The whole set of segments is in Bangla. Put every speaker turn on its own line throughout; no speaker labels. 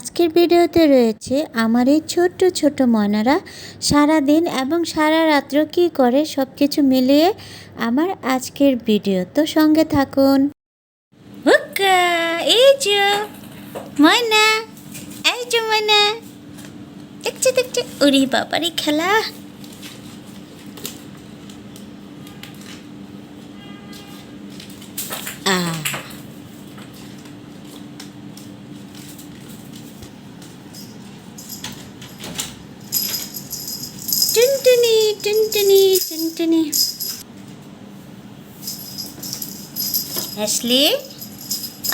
আজকের ভিডিওতে রয়েছে আমার এই ছোট্ট ছোট্ট মনারা সারা দিন এবং সারা রাত্র কি করে সব কিছু মিলিয়ে আমার আজকের ভিডিও। তো সঙ্গে থাকুন। এই যে ময়না, এই যে ময়না দেখছে দেখছে ওরে বাবারই খেলা।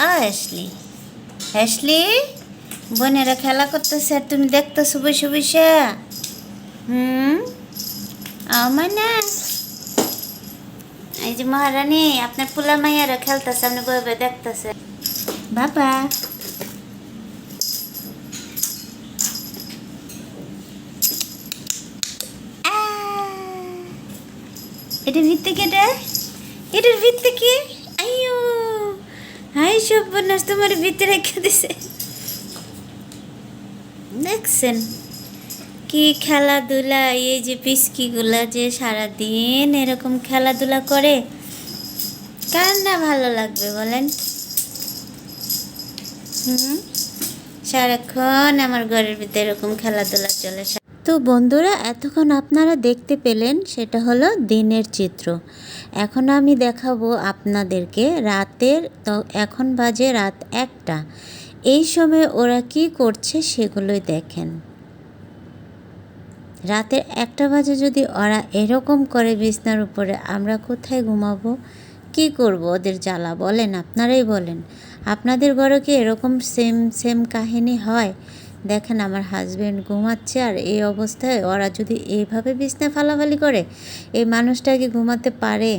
আ হ্যাসলি হ্যাসলি বোনেরা খেলা করতেছে, আর তুমি দেখতেছো বসে বসে। হুম? আমার না। এই যে মহারানী, আপনার পোলা মাইয়ারা খেলতেছে, আপনি বইবে দেখতেছে। বাবা। এটা ভিত্তি কেটা এটার ভিত্তি কি? আইয়ো! হাই সব বনাস তোমার ভিতরে রেখে দিছে। দেখছেন কি খেলাধুলা, এই যে পিসকিগুলা যে সারাদিন এরকম খেলাধুলা করে। কার না ভালো লাগবে বলেন? হুম? সারাক্ষণ আমার ঘরের ভিতরে এরকম খেলাধুলা চলে। তো বন্ধুরা, এতক্ষণ আপনারা দেখতে পেলেন, সেটা হলো দিনের চিত্র। এখন আমি দেখাবো আপনাদেরকে রাতের, তো এখন বাজে রাত একটা। এই সময় ওরা কি করছে সেগুলোই দেখেন। রাতের একটা বাজে যদি ওরা এরকম করে বিছনার উপরে, আমরা কোথায় ঘুমাবো? কি করব ওদের জ্বালা? বলেন, আপনারাই বলেন। আপনাদের ঘরে কি এরকম সেম সেম কাহিনী হয়? দেখেন আমার হাজব্যান্ড ঘুমাচ্ছে আর এই অবস্থায় ওরা যদি এইভাবে বিছনা ফালাফালি করে, এই মানুষটা কি ঘুমাতে পারে?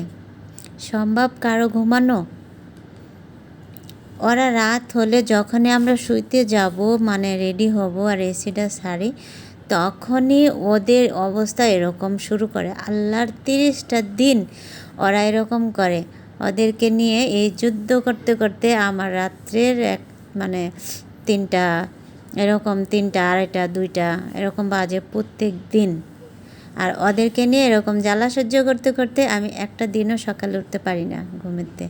সম্ভব কারও ঘুমানো? ওরা রাত হলে যখনই আমরা শুইতে যাব মানে রেডি হব আর এসিটা সারি, তখনই ওদের অবস্থা এরকম শুরু করে। আল্লাহর তিরিশটা দিন ওরা এরকম করে। ওদেরকে নিয়ে এই যুদ্ধ করতে করতে আমার রাত্রের এক মানে তিনটা এরকম তিনটা, আড়াইটা, দুইটা, এরকম বাজে প্রত্যেক দিন। আর ওদেরকে নিয়ে এরকম জ্বালা সহ্য করতে করতে আমি একটা দিনও সকালে উঠতে পারি না ঘুমেতে।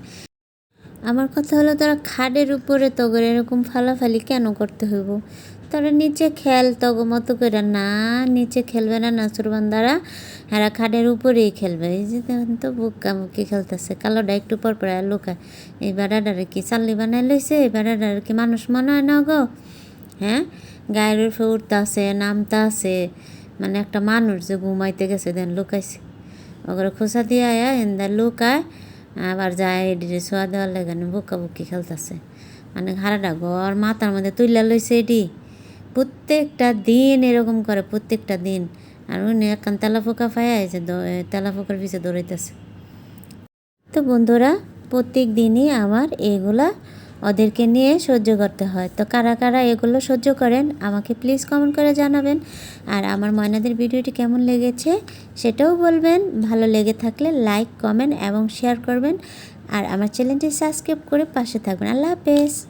আমার কথা হলো, তারা খাডের উপরে তগর এরকম ফালাফালি কেন করতে হইব? তারা নিচে খেল তগ মতো করে না, নিচে খেলবে না নাচুরবান্দারা এরা খাডের উপরেই খেলবে। এই যে দেখেন তো বুক্কা মুক্কি খেলতেছে। কালোটা একটু পর পর লুকায়। এই বেড়াটারে কি চাল্লি বানাই লইছে? এই বেড়াটারে কি মানুষ মনে হয় না গো? হ্যাঁ? গায়ের আছে, নামতে আছে মানে একটা মানুষ যে ঘুমাইতে গেছে, দেন লুকাইছে। ওগুলো খোসা দিয়ে আয়া এন্দা লুকায়, আবার যায় এডিরে ছোয়া দেওয়ার লেগে বুকা বুকি খেলতেছে। মানে হারাটা ঘর মাথার মধ্যে তুইলা লইছে এডি। প্রত্যেকটা দিন এরকম করে, প্রত্যেকটা দিন। আর উনি একখান তেলাপোকা ফায়া আছে তেলাপোকার পিছিয়ে দৌড়াইতেছে। তো বন্ধুরা প্রত্যেক দিনই আমার এগুলা ওদেরকে নিয়ে সহ্য করতে হয়। তো কারা কারা এগুলো সহ্য করেন, আমাকে প্লিজ কমেন্ট করে জানাবেন। আর আমার ময়নাদের ভিডিওটি কেমন লেগেছে সেটাও বলবেন। ভালো লেগে থাকলে লাইক কমেন্ট এবং শেয়ার করবেন। আর আমার চ্যানেলটি সাবস্ক্রাইব করে পাশে থাকবেন। আল্লাহ হাফেজ।